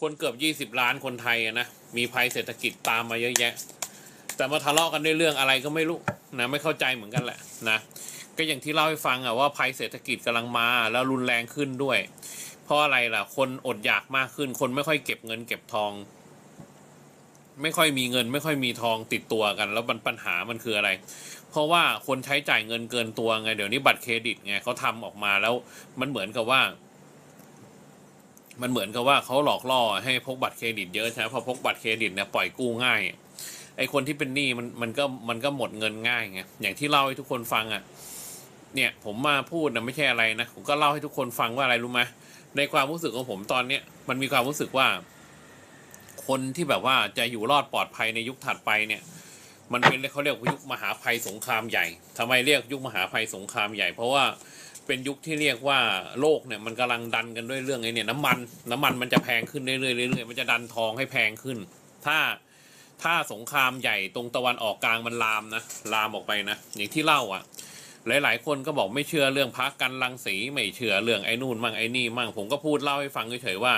คนเกือบยี่สิบล้านคนไทยนะมีภัยเศรษฐกิจตามมาเยอะแยะ แต่มาทะเลาะกันด้วยเรื่องอะไรก็ไม่รู้นะไม่เข้าใจเหมือนกันแหละนะก็อย่างที่เล่าให้ฟังอะว่าภัยเศรษฐกิจกำลังมาแล้วรุนแรงขึ้นด้วย เพราะอะไรล่ะ คนอดอยากมากขึ้น คนไม่ค่อยเก็บเงินเก็บทอง ไม่ค่อยมีเงิน ไม่ค่อยมีทองติดตัวกัน แล้วปัญหามันคืออะไร เพราะว่าคนใช้จ่ายเงินเกินตัวไงเดี๋ยวนี้บัตรเครดิตไงเขาทำออกมาแล้วมันเหมือนกับว่า มันเหมือนกับว่าเขาหลอกล่อให้พกบัตรเครดิตเยอะใช่ไหมพอพกบัตรเครดิตเนี่ยปล่อยกู้ง่ายไอคนที่เป็นหนี้มันมันก็มันก็หมดเงินง่ายไงอย่างที่เล่าให้ทุกคนฟังอะเนี่ยผมมาพูดนะไม่ใช่อะไรนะผมก็เล่าให้ทุกคนฟังว่าอะไรรู้ไหมในความรู้สึกของผมตอนเนี้ยมันมีความรู้สึกว่า คนที่แบบว่าจะอยู่รอดปลอดภัยในยุคถัดไปเนี่ย มันเป็นเขาเรียกยุคมหาภัยสงครามใหญ่ทำไมเรียกยุคมหาภัยสงครามใหญ่ เพราะว่าเป็นยุคที่เรียกว่าโลกเนี่ยมันกำลังดันกันด้วยเรื่องไอ้เนี่ยน้ำมันน้ำมันมันจะแพงขึ้นเรื่อยๆเรื่อยๆมันจะดันทองให้แพงขึ้น ถ้าถ้าสงครามใหญ่ตรงตะวันออกกลางมันลามนะลามออกไปนะอย่างที่เล่าอะ หลายๆ คนก็บอกไม่เชื่อเรื่องพักกันรังสีไม่เชื่อเรื่องไอ้นู่นมั่งไอ้นี่มั่งผมก็พูดเล่าให้ฟังเฉยๆว่า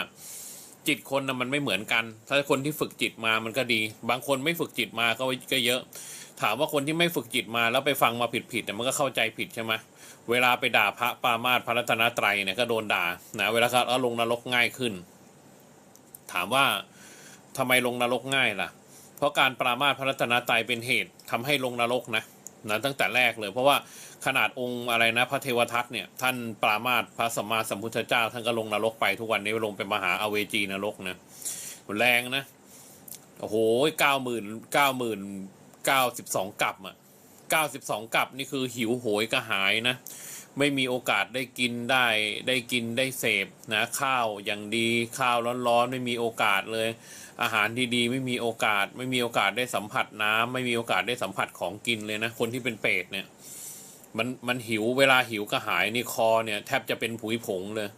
จิตคนนะมันไม่เหมือนกัน ถ้าคนที่ฝึกจิตมามันก็ดี บางคนไม่ฝึกจิตมาก็ก็เยอะ ถามว่าคนที่ไม่ฝึกจิตมาแล้วไปฟังมาผิดๆเนี่ยมันก็เข้าใจผิดใช่ไหมเวลาไปด่าพระปามาสพระรัตนตรัยเนี่ยก็โดนด่านะเวลาเขาลงนรกง่ายขึ้น ถามว่าทำไมลงนรกง่ายล่ะ เพราะการปรามาสพระรัตนตรัยเป็นเหตุทำให้ลงนรกนะ นะตั้งแต่แรกเลย เพราะว่าขนาดองค์อะไรนะ พระเทวทัตเนี่ย ท่านปรามาสพระสัมมาสัมพุทธเจ้า ท่านก็ลงนรกไปทุกวันนี้ลงเป็นมหาอเวจีนรกนะแรงนะโอ้โหเก้าหมื่นเก้าหมื่นเก้าสิบสองกับอะเก้าสิบสองกับนี่คือหิวโหยกระหายนะ ไม่มีโอกาสได้กินได้ได้กินได้เสพนะข้าวอย่างดีข้าวร้อนๆไม่มีโอกาสเลย อาหารดีๆไม่มีโอกาส ไม่มีโอกาสได้สัมผัสน้ำไม่มีโอกาสได้สัมผัสของกินเลยนะคนที่เป็นเปรตเนี่ยมันมันหิวเวลาหิวกระหายนี่คอเนี่ยแทบจะเป็นผุยผงเลย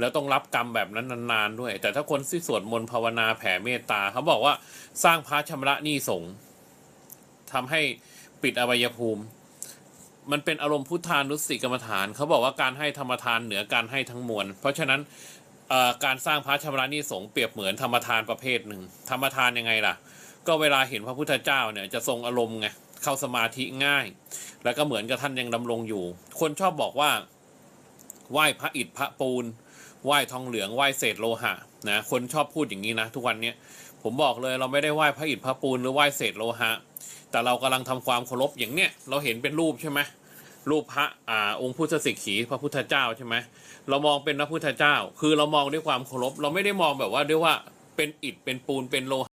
แล้วต้องรับกรรมแบบนั้นนานๆด้วย แต่ถ้าคนที่สวดมนต์ภาวนาแผ่เมตตาเขาบอกว่าสร้างพระชำระหนี้สงฆ์ทำให้ปิดอวัยภูมิ มันเป็นอารมณ์พุทธานุสติกรรมฐาน เขาบอกว่าการให้ธรรมทานเหนือการให้ทั้งมวล เพราะฉะนั้นการสร้างพระชำระหนี้สงเปรียบเหมือนธรรมทานประเภทหนึ่ง ธรรมทานยังไงล่ะ ก็เวลาเห็นพระพุทธเจ้าเนี่ยจะทรงอารมณ์ไงเข้าสมาธิง่าย แล้วก็เหมือนกับท่านยังดำรงอยู่ คนชอบบอกว่าไหว้พระอิฐพระปูนไหว้ทองเหลืองไหว้เศษโลหะนะคนชอบพูดอย่างนี้นะ ทุกวันนี้ผมบอกเลยเราไม่ได้ไหว้พระอิฐพระปูนหรือไหว้เศษโลหะ แต่เรากำลังทำความเคารพอย่างเนี้ยเราเห็นเป็นรูปใช่ไหม รูปพระอ่าองค์พุทธสิกขีพระพุทธเจ้าใช่ไหมเรามองเป็นพระพุทธเจ้า คือเรามองด้วยความเคารพเราไม่ได้มองแบบว่าด้วยว่าเป็นอิฐเป็นปูนเป็นโลหะ